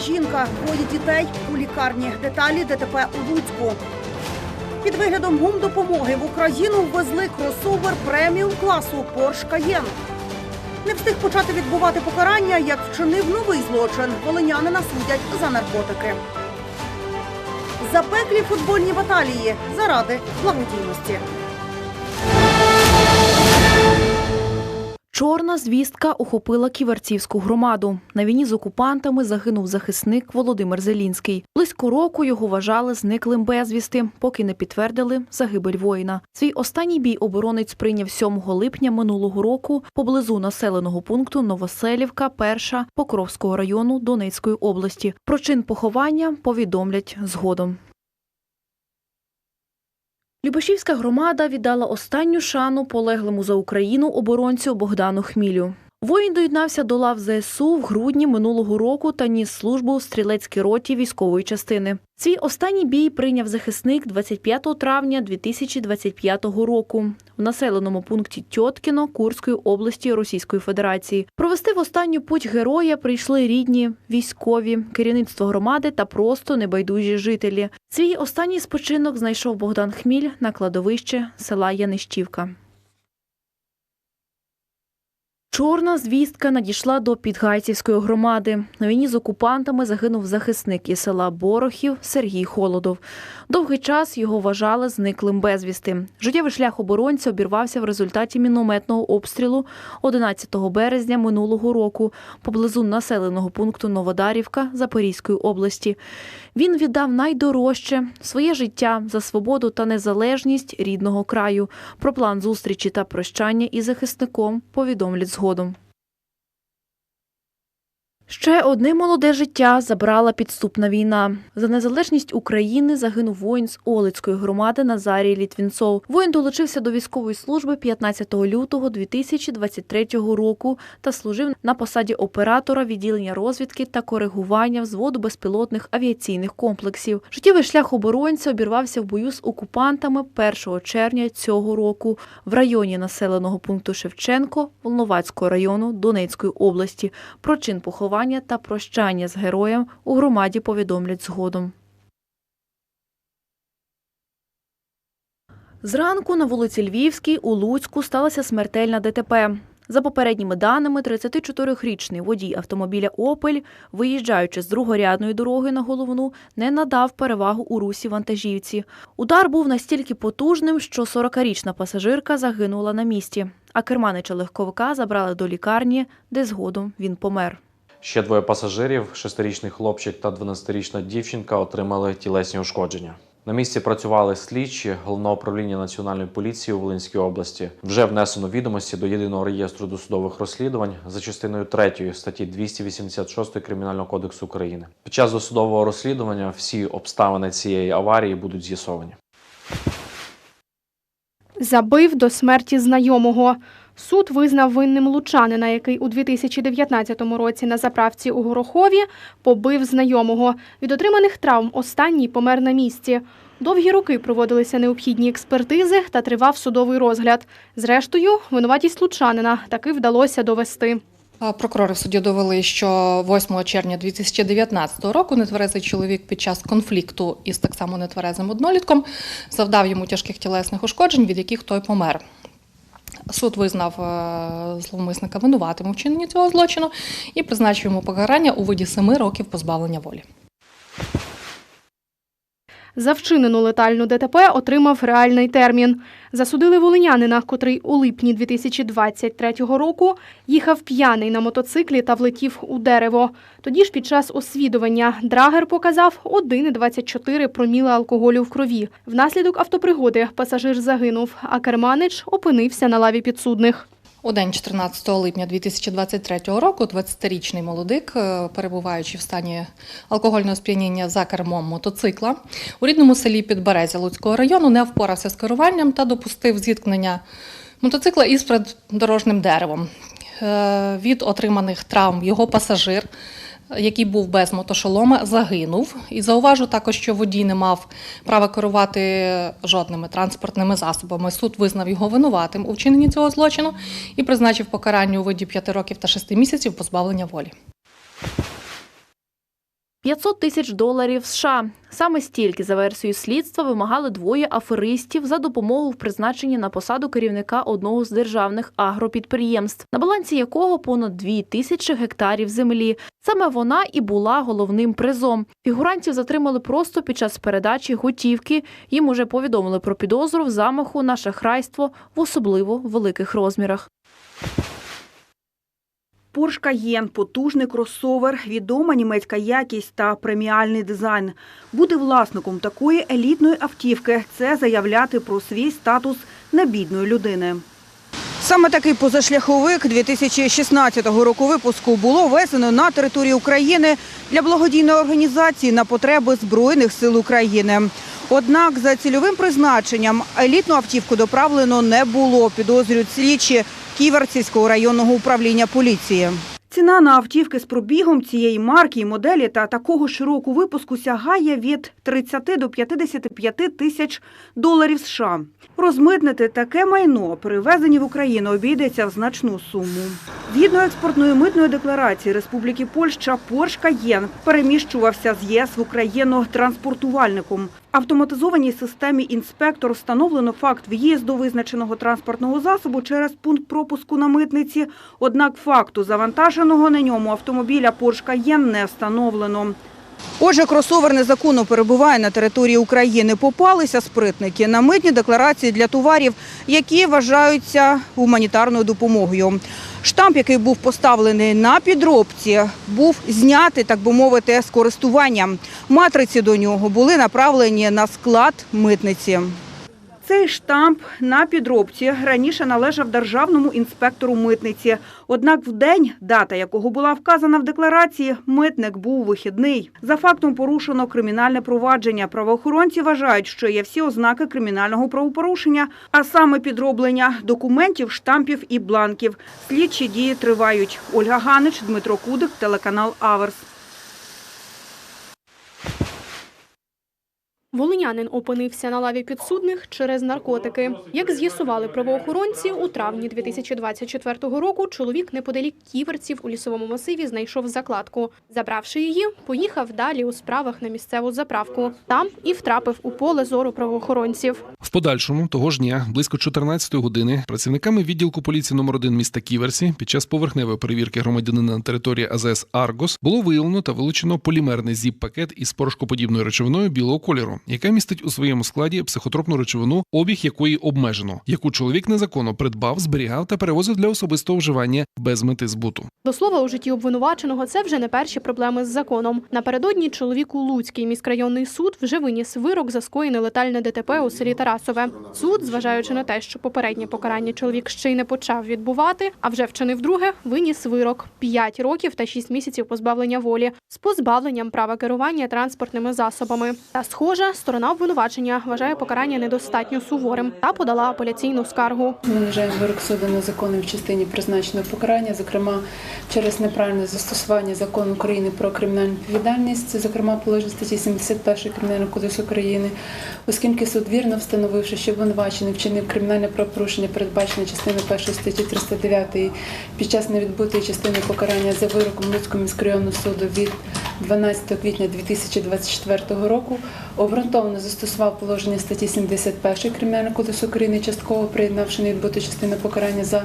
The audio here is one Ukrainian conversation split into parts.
жінка, двоє дітей у лікарні. Деталі ДТП у Луцьку. Під виглядом гумдопомоги в Україну ввезли кросовер преміум класу Porsche Cayenne. Не встиг почати відбувати покарання, як вчинив новий злочин. Волинянина судять за наркотики. Запеклі футбольні баталії заради благодійності. Чорна звістка охопила ківерцівську громаду. На війні з окупантами загинув захисник Володимир Зелінський. Близько року його вважали зниклим безвісти, поки не підтвердили загибель воїна. Свій останній бій оборонець прийняв 7 липня минулого року поблизу населеного пункту Новоселівка, перша Покровського району Донецької області. Про чин поховання повідомлять згодом. Любашівська громада віддала останню шану полеглому за Україну оборонцю Богдану Хмілю. Воїн доєднався до лав ЗСУ в грудні минулого року та ніс службу в стрілецькій роті військової частини. Свій останній бій прийняв захисник 25 травня 2025 року в населеному пункті Тьоткіно Курської області Російської Федерації. Провести в останню путь героя прийшли рідні, військові, керівництво громади та просто небайдужі жителі. Свій останній спочинок знайшов Богдан Хміль на кладовище села Янищівка. Чорна звістка надійшла до Підгайцівської громади. На війні з окупантами загинув захисник із села Борохів Сергій Холодов. Довгий час його вважали зниклим безвісти. Життєвий шлях оборонця обірвався в результаті мінометного обстрілу 11 березня минулого року поблизу населеного пункту Новодарівка Запорізької області. Він віддав найдорожче своє життя за свободу та незалежність рідного краю. Про план зустрічі та прощання із захисником повідомлять згодом. bodom. Ще одне молоде життя забрала підступна війна. За незалежність України загинув воїн з Олицької громади Назарій Літвінцов. Воїн долучився до військової служби 15 лютого 2023 року та служив на посаді оператора відділення розвідки та коригування взводу безпілотних авіаційних комплексів. Життєвий шлях оборонця обірвався в бою з окупантами 1 червня цього року в районі населеного пункту Шевченко Волновацького району Донецької області. Про чин поховання та прощання з героєм у громаді повідомлять згодом. Зранку на вулиці Львівській у Луцьку сталася смертельна ДТП. За попередніми даними, 34-річний водій автомобіля «Опель», виїжджаючи з другорядної дороги на головну, не надав перевагу у русі вантажівці. Удар був настільки потужним, що 40-річна пасажирка загинула на місці, а керманича легковика забрали до лікарні, де згодом він помер. Ще двоє пасажирів, шестирічний хлопчик та 12-річна дівчинка, отримали тілесні ушкодження. На місці працювали слідчі головного управління національної поліції у Волинській області. Вже внесено відомості до єдиного реєстру досудових розслідувань за частиною 3 статті 286 Кримінального кодексу України. Під час досудового розслідування всі обставини цієї аварії будуть з'ясовані. Забив до смерті знайомого. Суд визнав винним лучанина, який у 2019 році на заправці у Горохові побив знайомого. Від отриманих травм останній помер на місці. Довгі роки проводилися необхідні експертизи та тривав судовий розгляд. Зрештою, винуватість лучанина таки вдалося довести. Прокурори в суді довели, що 8 червня 2019 року нетверезий чоловік під час конфлікту із так само нетверезим однолітком завдав йому тяжких тілесних ушкоджень, від яких той помер. Суд визнав е, зловмисника винуватим у вчиненні цього злочину і призначив йому покарання у виді семи років позбавлення волі. За вчинену летальну ДТП отримав реальний термін. Засудили волинянина, котрий у липні 2023 року їхав п'яний на мотоциклі та влетів у дерево. Тоді ж під час освідування драгер показав 1,24 проміла алкоголю в крові. Внаслідок автопригоди пасажир загинув, а керманич опинився на лаві підсудних. У день 14 липня 2023 року 20-річний молодик, е, перебуваючи в стані алкогольного сп'яніння за кермом мотоцикла, у рідному селі Підберезя Луцького району не впорався з керуванням та допустив зіткнення мотоцикла із придорожним деревом. Е, Від отриманих травм його пасажир, який був без мотошолома, загинув. І зауважу також, що водій не мав права керувати жодними транспортними засобами. Суд визнав його винуватим у вчиненні цього злочину і призначив покарання у виді 5 років та 6 місяців позбавлення волі. 500 тисяч доларів США. Саме стільки, за версією слідства, вимагали двоє аферистів за допомогу в призначенні на посаду керівника одного з державних агропідприємств, на балансі якого понад 2 тисячі гектарів землі. Саме вона і була головним призом. Фігурантів затримали просто під час передачі готівки. Їм уже повідомили про підозру в замаху на шахрайство в особливо великих розмірах. Porsche Cayenne – потужний кросовер, відома німецька якість та преміальний дизайн. Бути власником такої елітної автівки – це заявляти про свій статус небідної людини. Саме такий позашляховик 2016 року випуску було везено на територію України для благодійної організації на потреби Збройних сил України. Однак за цільовим призначенням елітну автівку доправлено не було, підозрюють слідчі Ківерцівського районного управління поліції. Ціна на автівки з пробігом цієї марки і моделі та такого ж випуску сягає від 30 до 55 тисяч доларів США. Розмитнити таке майно, перевезені в Україну, обійдеться в значну суму. Згідно експортної митної декларації Республіки Польща, Porsche Cayenne переміщувався з ЄС в Україну транспортувальником. Автоматизованій системі інспектор встановлено факт в'їзду визначеного транспортного засобу через пункт пропуску на митниці. Однак факту завантаженого на ньому автомобіля Porsche Cayenne не встановлено. Отже, кросовер незаконно перебуває на території України. Попалися спритники на митні декларації для товарів, які вважаються гуманітарною допомогою. Штамп, який був поставлений на підробці, був знятий, так би мовити, з користування. Матриці до нього були направлені на склад митниці. Цей штамп на підробці раніше належав державному інспектору митниці. Однак в день, дата якого була вказана в декларації, митник був вихідний. За фактом порушено кримінальне провадження. Правоохоронці вважають, що є всі ознаки кримінального правопорушення, а саме підроблення документів, штампів і бланків. Слідчі дії тривають. Ольга Ганич, Дмитро Кудик, телеканал Аверс. Волинянин опинився на лаві підсудних через наркотики. Як з'ясували правоохоронці, у травні 2024 року чоловік неподалік ківерців у лісовому масиві знайшов закладку. Забравши її, поїхав далі у справах на місцеву заправку. Там і втрапив у поле зору правоохоронців. В подальшому того ж дня, близько 14 години, працівниками відділку поліції номер 1 міста Ківерсі під час поверхневої перевірки громадянина на території АЗС Аргос було виявлено та вилучено полімерний зіп-пакет із порошкоподібною речовиною білого кольору, яка містить у своєму складі психотропну речовину, обіг якої обмежено, яку чоловік незаконно придбав, зберігав та перевозив для особистого вживання без мети збуту. До слова, у житті обвинуваченого це вже не перші проблеми з законом. Напередодні чоловіку Луцький міськрайонний суд вже виніс вирок за скоєне летальне ДТП у селі Тарасове. Суд, зважаючи на те, що попереднє покарання чоловік ще й не почав відбувати, а вже вчинив друге, виніс вирок 5 років та 6 місяців позбавлення волі з позбавленням права керування транспортними засобами. Та схоже, сторона обвинувачення вважає покарання недостатньо суворим та подала апеляційну скаргу. Ми вважаємо вирок суду незаконним в частині призначеного покарання, зокрема через неправильне застосування закону України про кримінальну відповідальність, зокрема положення статті 71 Кримінального кодексу України, оскільки суд вірно встановивши, що обвинувачений вчинив кримінальне правопорушення, передбачене частиною 1 статті 309 під час невідбутої частини покарання за вироком Луцького міськрайонного суду від 12 квітня 2024 року обґрунтовано застосував положення статті 71 Кримінального кодексу України, частково приєднавши невідбуту частину покарання за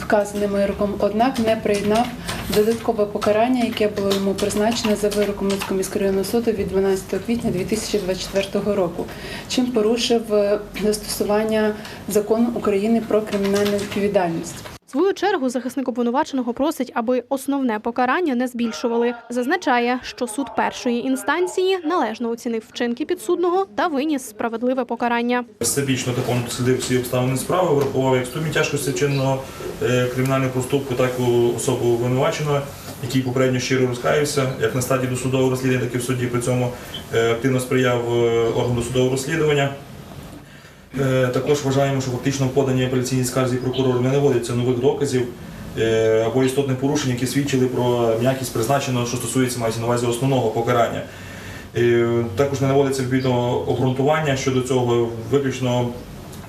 вказаним вироком, однак не приєднав додаткове покарання, яке було йому призначене за вироком Луцького міськрайонного суду від 12 квітня 2024 року, чим порушив е, застосування закону України про кримінальну відповідальність. Свою чергу захисник обвинуваченого просить, аби основне покарання не збільшували. Зазначає, що суд першої інстанції належно оцінив вчинки підсудного та виніс справедливе покарання. Всебічно такому дослідив всі обставини справи, врахував як ступінь тяжкості вчиненого е, кримінального проступку, так і особу обвинуваченого, який попередньо щиро розкаявся, як на стадії досудового розслідування, так і в суді при цьому е, активно сприяв е, органу досудового розслідування. Е, Також вважаємо, що фактично в поданій апеляційній скарзі прокурору не наводиться нових доказів е, або істотних порушень, які свідчили про м'якість призначеного, що стосується мається на увазі основного покарання. Е, Також не наводиться відповідно обґрунтування щодо цього виключно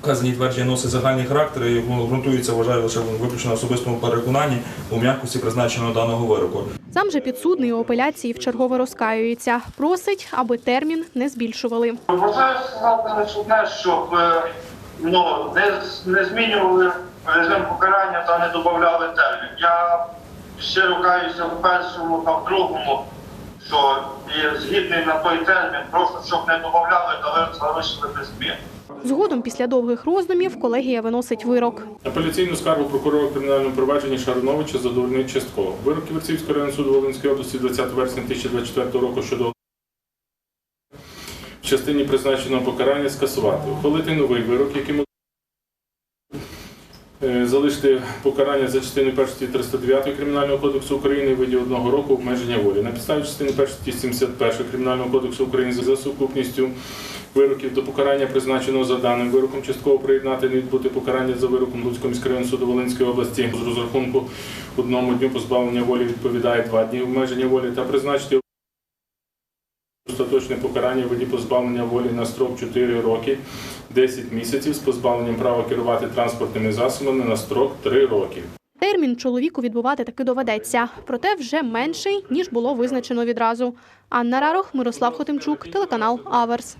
Вказані твердження носить загальний характер і ґрунтується, вважаю, лише виключно на особистому переконанні у м'якості призначеного даного вироку. Сам же підсудний у апеляції вчергове розкаюється. Просить, аби термін не збільшували. Вважаю лише щоб е, ну, не, не змінювали режим покарання та не додавали термін. Я щиро каюся в першому та в другому, що є згідний на той термін, просто щоб не додавали та залишили без змін. Згодом, після довгих роздумів, колегія виносить вирок. Апеляційну скаргу прокурора кримінального провадження Шароновича задовольнить частково. Вирок Ківерцівського районного суду Волинської області 20 вересня 2024 року щодо в частині призначеного покарання скасувати. Ухвалити новий вирок, яким е, залишити покарання за частиною 1 статті 309 Кримінального кодексу України в виді одного року обмеження волі. На підставі частини 1 статті 71 Кримінального кодексу України за сукупністю вироків до покарання, призначеного за даним вироком, частково приєднати не відбути покарання за вироком Луцького міськрайонного суду Волинської області з розрахунку одному дню позбавлення волі відповідає два дні обмеження волі та призначити остаточне покарання в виді позбавлення волі на строк 4 роки 10 місяців з позбавленням права керувати транспортними засобами на строк 3 роки. Термін чоловіку відбувати таки доведеться, проте вже менший, ніж було визначено відразу. Анна Рарох, Мирослав Хотимчук, телеканал Аверс.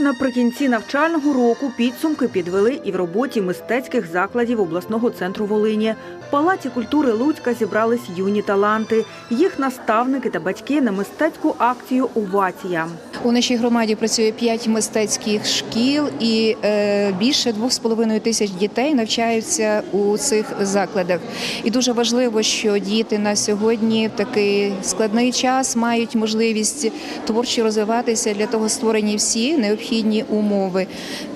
Наприкінці навчального року підсумки підвели і в роботі мистецьких закладів обласного центру Волині. В Палаці культури Луцька зібрались юні таланти. Їх наставники та батьки на мистецьку акцію Овація. У нашій громаді працює 5 мистецьких шкіл і е, більше 2,5 тисяч дітей навчаються у цих закладах. І дуже важливо, що діти на сьогодні в такий складний час мають можливість творчо розвиватися для того створені всі необхідні умови.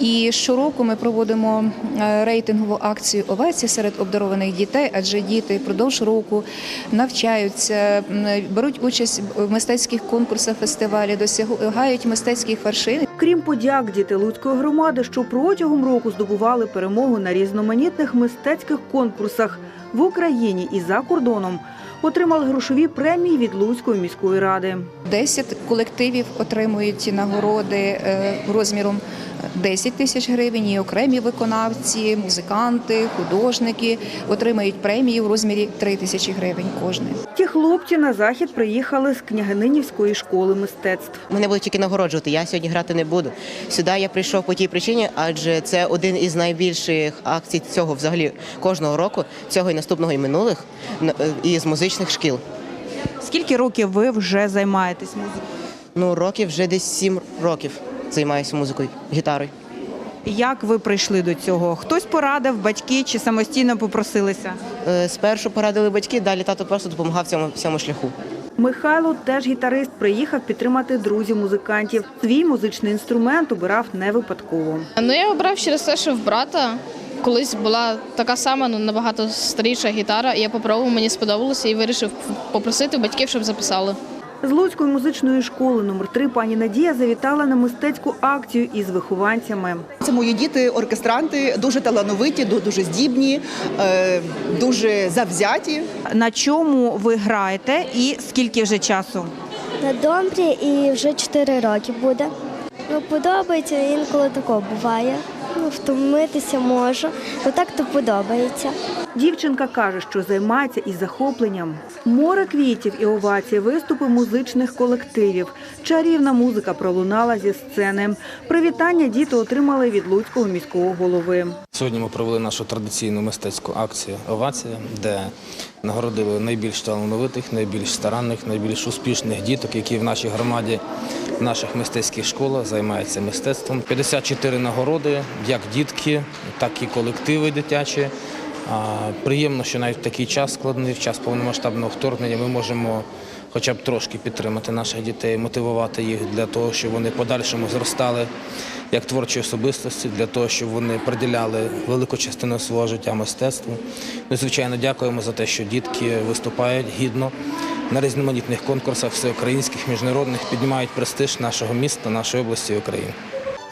І щороку ми проводимо е, рейтингову акцію овація серед обдарованих дітей, адже діти впродовж року навчаються, беруть участь в мистецьких конкурсах, фестивалі, досягають мистецьких вершин. Крім подяк, діти Луцької громади, що протягом року здобували перемогу на різноманітних мистецьких конкурсах в Україні і за кордоном, отримали грошові премії від Луцької міської ради. 10 колективів отримують нагороди е, розміром 10 тисяч гривень. І окремі виконавці, музиканти, художники отримають премії в розмірі 3 тисячі гривень кожен. Хлопці на захід приїхали з княгининівської школи мистецтв. Мене будуть тільки нагороджувати. Я сьогодні грати не буду. Сюди я прийшов по тій причині, адже це один із найбільших акцій цього взагалі кожного року, цього і наступного і минулих е, із музичних шкіл. Скільки років ви вже займаєтесь музикою? Ну, років вже десь сім років займаюся музикою, гітарою. Як ви прийшли до цього? Хтось порадив, батьки чи самостійно попросилися? Е, Спершу порадили батьки, далі тато просто допомагав цьому всьому шляху. Михайло, теж гітарист, приїхав підтримати друзів музикантів. Свій музичний інструмент обирав не випадково. Ну я обрав через те, що в брата колись була така сама, ну набагато старіша гітара. і Я попробував, мені сподобалося і вирішив попросити батьків, щоб записали. З Луцької музичної школи номер 3 пані Надія завітала на мистецьку акцію із вихованцями. Це мої діти, оркестранти, дуже талановиті, ду- дуже здібні, е, дуже завзяті. На чому ви граєте і скільки вже часу? На домбрі і вже 4 роки буде. Ну, подобається, інколи такого буває. Втомитися можу, ну так то подобається. Дівчинка каже, що займається із захопленням. Море квітів і овацій, виступи музичних колективів. Чарівна музика пролунала зі сцени. Привітання діти отримали від Луцького міського голови. Сьогодні ми провели нашу традиційну мистецьку акцію Овація, де нагородили найбільш талановитих, найбільш старанних, найбільш успішних діток, які в нашій громаді, в наших мистецьких школах займаються мистецтвом. 54 нагороди, як дітки, так і колективи дитячі. Приємно, що навіть в такий час складний, в час повномасштабного вторгнення, ми можемо хоча б трошки підтримати наших дітей, мотивувати їх для того, щоб вони подальшому зростали як творчі особистості, для того, щоб вони приділяли велику частину свого життя мистецтву. І, звичайно, дякуємо за те, що дітки виступають гідно на різноманітних конкурсах всеукраїнських, міжнародних, піднімають престиж нашого міста, нашої області України.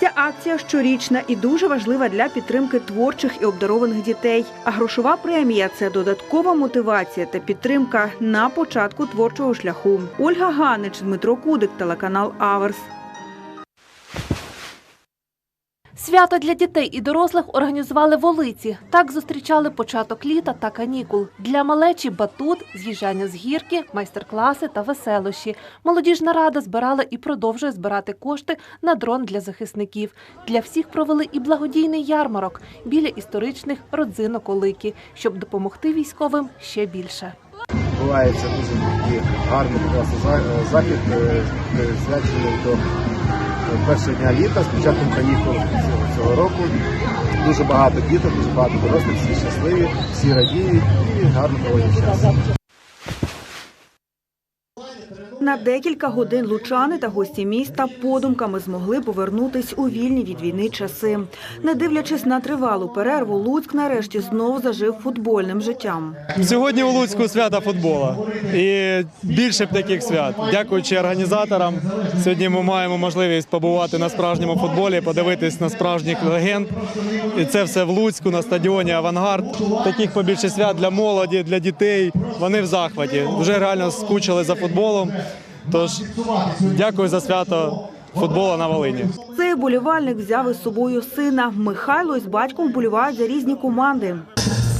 Ця акція щорічна і дуже важлива для підтримки творчих і обдарованих дітей. А грошова премія це додаткова мотивація та підтримка на початку творчого шляху. Ольга Ганич, Дмитро Кудик, телеканал Аверс. Свято для дітей і дорослих організували в Олиці. Так зустрічали початок літа та канікул. Для малечі батут, з'їжджання з гірки, майстер-класи та веселощі. Молодіжна рада збирала і продовжує збирати кошти на дрон для захисників. Для всіх провели і благодійний ярмарок біля історичних родзинок Олики, щоб допомогти військовим ще більше. відбувається дуже гарний класний захід, е, до першого дня літа з початком канікул цього, року. Дуже багато діток, дуже багато дорослих, всі щасливі, всі радіють і гарно проводять час. На декілька годин лучани та гості міста подумками змогли повернутись у вільні від війни часи. Не дивлячись на тривалу перерву, Луцьк нарешті знов зажив футбольним життям. Сьогодні у Луцьку свята футбола і більше б таких свят. Дякуючи організаторам. Сьогодні ми маємо можливість побувати на справжньому футболі, подивитись на справжніх легенд. І це все в Луцьку на стадіоні Авангард. Таких побільше свят для молоді, для дітей. Вони в захваті. Вже реально скучили за футболом. Тож дякую за свято футбола на Волині. Цей болівальник взяв із собою сина. Михайло із батьком вболівають за різні команди.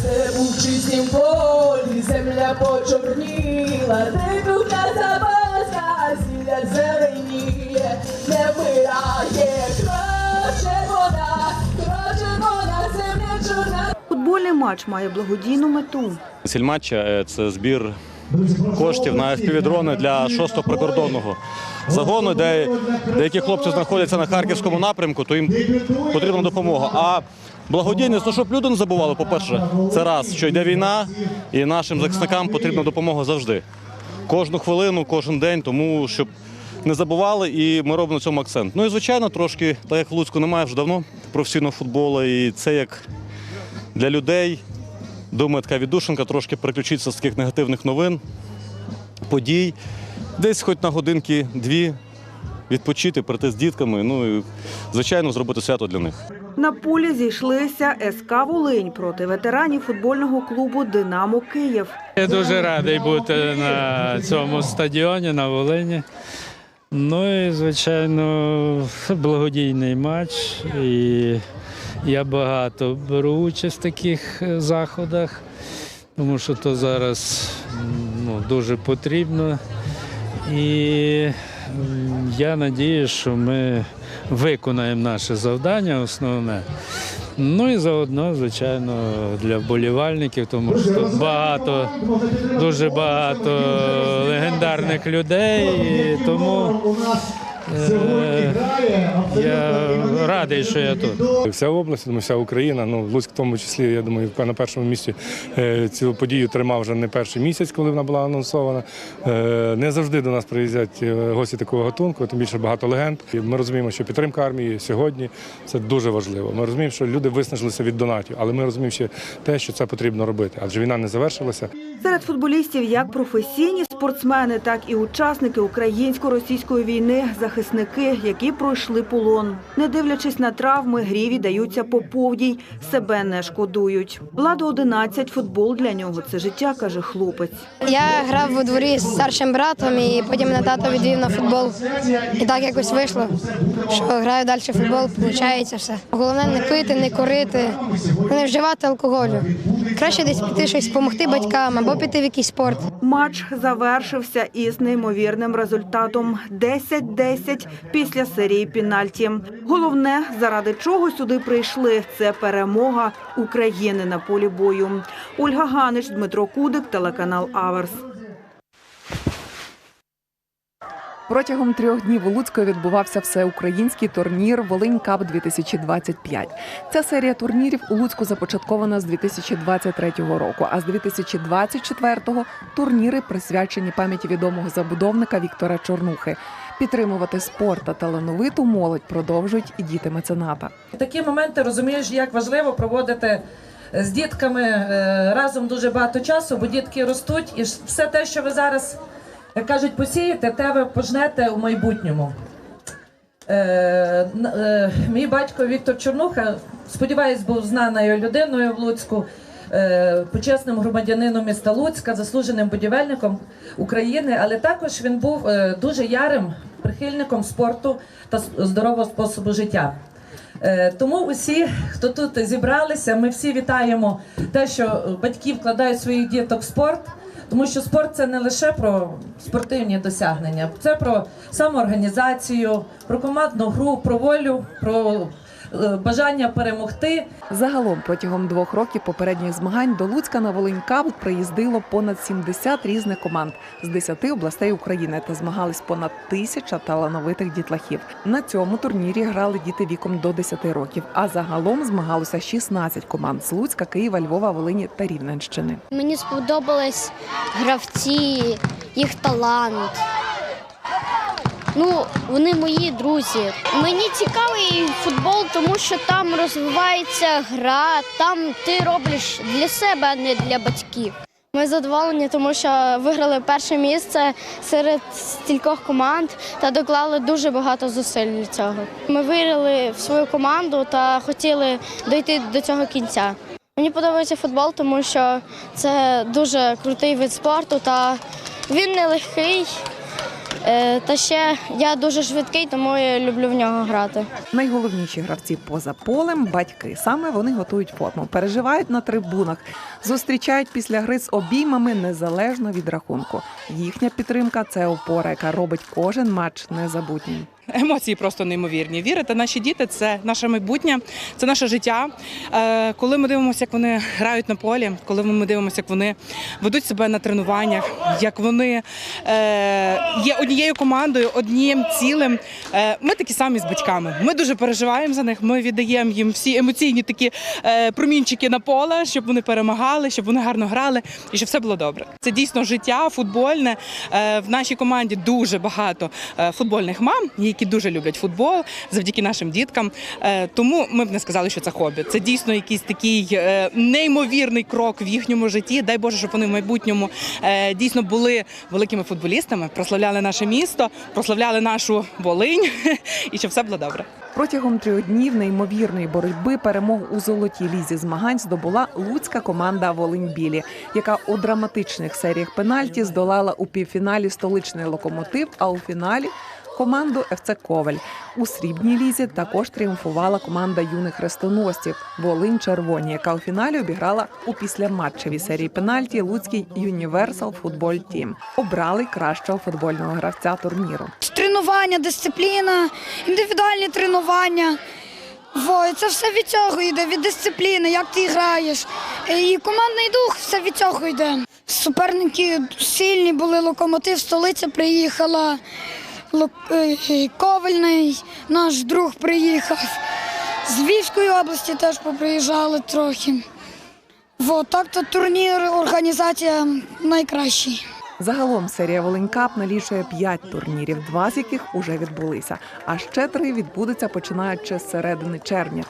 Це був чистім полі, земля почорніла, дивився запаска, сіля зеленіє, не вмирає, кроче вода, кроче вода, земля чорна. Футбольний матч має благодійну мету. Ціль матча е, це збір коштів на FPV-дрони для 6-го прикордонного загону, де деякі хлопці знаходяться на харківському напрямку, то їм потрібна допомога. А благодійність, ну щоб люди не забували, по-перше, це раз, що йде війна, і нашим захисникам потрібна допомога завжди. Кожну хвилину, кожен день, тому щоб не забували, і ми робимо на цьому акцент. Ну і звичайно, трошки, так як в Луцьку немає вже давно професійного футболу, і це як для людей. Думаю, така віддушинка трошки переключитися з таких негативних новин, подій. Десь хоч на годинки-дві відпочити, прийти з дітками. Ну і, звичайно, зробити свято для них. На полі зійшлися СК Волинь проти ветеранів футбольного клубу Динамо Київ. Я дуже радий бути на цьому стадіоні на Волині. Ну і, звичайно, благодійний матч. І я багато беру участь в таких е, заходах, тому що то зараз ну, дуже потрібно. І я надію, що ми виконаємо наше завдання основне. Ну і заодно, звичайно, для вболівальників, тому що багато, дуже багато легендарних людей, і тому я радий, що я тут. Вся область, думаю, вся Україна, ну Луцьк в тому числі, я думаю, на першому місці е, цю подію тримав вже не перший місяць, коли вона була анонсована. Е, Не завжди до нас приїздять е, гості такого гатунку, тим більше багато легенд. Ми розуміємо, що підтримка армії сьогодні це дуже важливо. Ми розуміємо, що люди виснажилися від донатів, але ми розуміємо ще те, що це потрібно робити, адже війна не завершилася. Серед футболістів як професійні спортсмени, так і учасники українсько-російської війни, захисники, які пройшли полон. Не дивлячись на травми, грі віддаються по повній, себе не шкодують. Владу 11, футбол для нього це життя, каже хлопець. Я грав у дворі з старшим братом і потім мене тато відвів на футбол. І так якось вийшло, що граю далі в футбол, виходить все. Головне не пити, не курити, не вживати алкоголю. Краще десь піти щось допомогти батькам або піти в якийсь спорт. Матч завершився із неймовірним результатом 10-10 після серії пенальті. Головне, заради чого сюди прийшли, це перемога України на полі бою. Ольга Ганич, Дмитро Кудик, телеканал Аверс. Протягом трьох днів у Луцьку відбувався всеукраїнський турнір Волинь Кап 2025. Ця серія турнірів у Луцьку започаткована з 2023 року. А з 2024-го турніри присвячені пам'яті відомого забудовника Віктора Чорнухи. Підтримувати спорт та талановиту молодь продовжують і діти мецената. Такі моменти розумієш, як важливо проводити з дітками е, разом дуже багато часу, бо дітки ростуть, і все те, що ви зараз як кажуть, посієте, те ви пожнете у майбутньому. Е, е, мій батько Віктор Чорнуха, сподіваюсь, був знаною людиною в Луцьку, е, почесним громадянином міста Луцька, заслуженим будівельником України, але також він був е, дуже ярим прихильником спорту та здорового способу життя. Е, Тому усі, хто тут зібралися, ми всі вітаємо те, що батьки вкладають своїх діток в спорт. Тому що спорт це не лише про спортивні досягнення, це про самоорганізацію, про командну гру, про волю, про бажання перемогти. Загалом протягом двох років попередніх змагань до Луцька на Волинь Кап приїздило понад 70 різних команд з 10 областей України та змагались понад тисяча талановитих дітлахів. На цьому турнірі грали діти віком до 10 років. А загалом змагалося 16 команд з Луцька, Києва, Львова, Волині та Рівненщини. Мені сподобались гравці, їх талант. Ну, вони мої друзі. Мені цікавий футбол, тому що там розвивається гра, там ти робиш для себе, а не для батьків. Ми задоволені, тому що виграли перше місце серед стількох команд та доклали дуже багато зусиль для цього. Ми вірили в свою команду та хотіли дойти до цього кінця. Мені подобається футбол, тому що це дуже крутий вид спорту та він нелегкий. Е, Та ще я дуже швидкий, тому я люблю в нього грати. Найголовніші гравці поза полем батьки. Саме вони готують форму, переживають на трибунах, зустрічають після гри з обіймами незалежно від рахунку. Їхня підтримка це опора, яка робить кожен матч незабутнім. Емоції просто неймовірні. Вірите, наші діти це наше майбутнє, це наше життя. Е, Коли ми дивимося, як вони грають на полі, коли ми дивимося, як вони ведуть себе на тренуваннях, як вони е, є однією командою, одним цілим. Е, Ми такі самі з батьками. Ми дуже переживаємо за них. Ми віддаємо їм всі емоційні такі промінчики на поле, щоб вони перемагали, щоб вони гарно грали і щоб все було добре. Це дійсно життя футбольне. В нашій команді дуже багато футбольних мам, які дуже люблять футбол завдяки нашим діткам. Е, Тому ми б не сказали, що це хобі. Це дійсно якийсь такий е, неймовірний крок в їхньому житті. Дай Боже, щоб вони в майбутньому е, дійсно були великими футболістами, прославляли наше місто, прославляли нашу Волинь і щоб все було добре. Протягом трьох днів неймовірної боротьби перемог у золотій лізі змагань здобула луцька команда Волинь Білі, яка у драматичних серіях пенальті здолала у півфіналі столичний локомотив, а у фіналі команду ФЦ Коваль. У срібній лізі також тріумфувала команда юних хрестоносців Волинь Червоні, яка у фіналі обіграла у післяматчевій серії пенальті Луцький Юніверсал Футболь Тім. Обрали кращого футбольного гравця турніру. тренування, дисципліна, індивідуальні тренування. Во, це все від цього йде, від дисципліни, як ти граєш. І командний дух все від цього йде. Суперники сильні були, локомотив, столиця приїхала, Ковальний, наш друг приїхав. З Львівської області теж поприїжджали трохи. Во, так то турнір, організація найкращий. Загалом серія Волинькап налічує п'ять турнірів, два з яких уже відбулися. А ще три відбудуться починаючи з середини червня.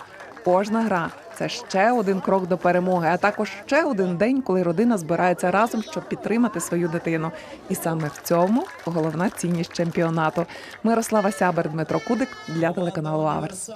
Кожна гра це ще один крок до перемоги, а також ще один день, коли родина збирається разом, щоб підтримати свою дитину. І саме в цьому головна цінність чемпіонату. Мирослава Сябер, Дмитро Кудик для телеканалу Аверс.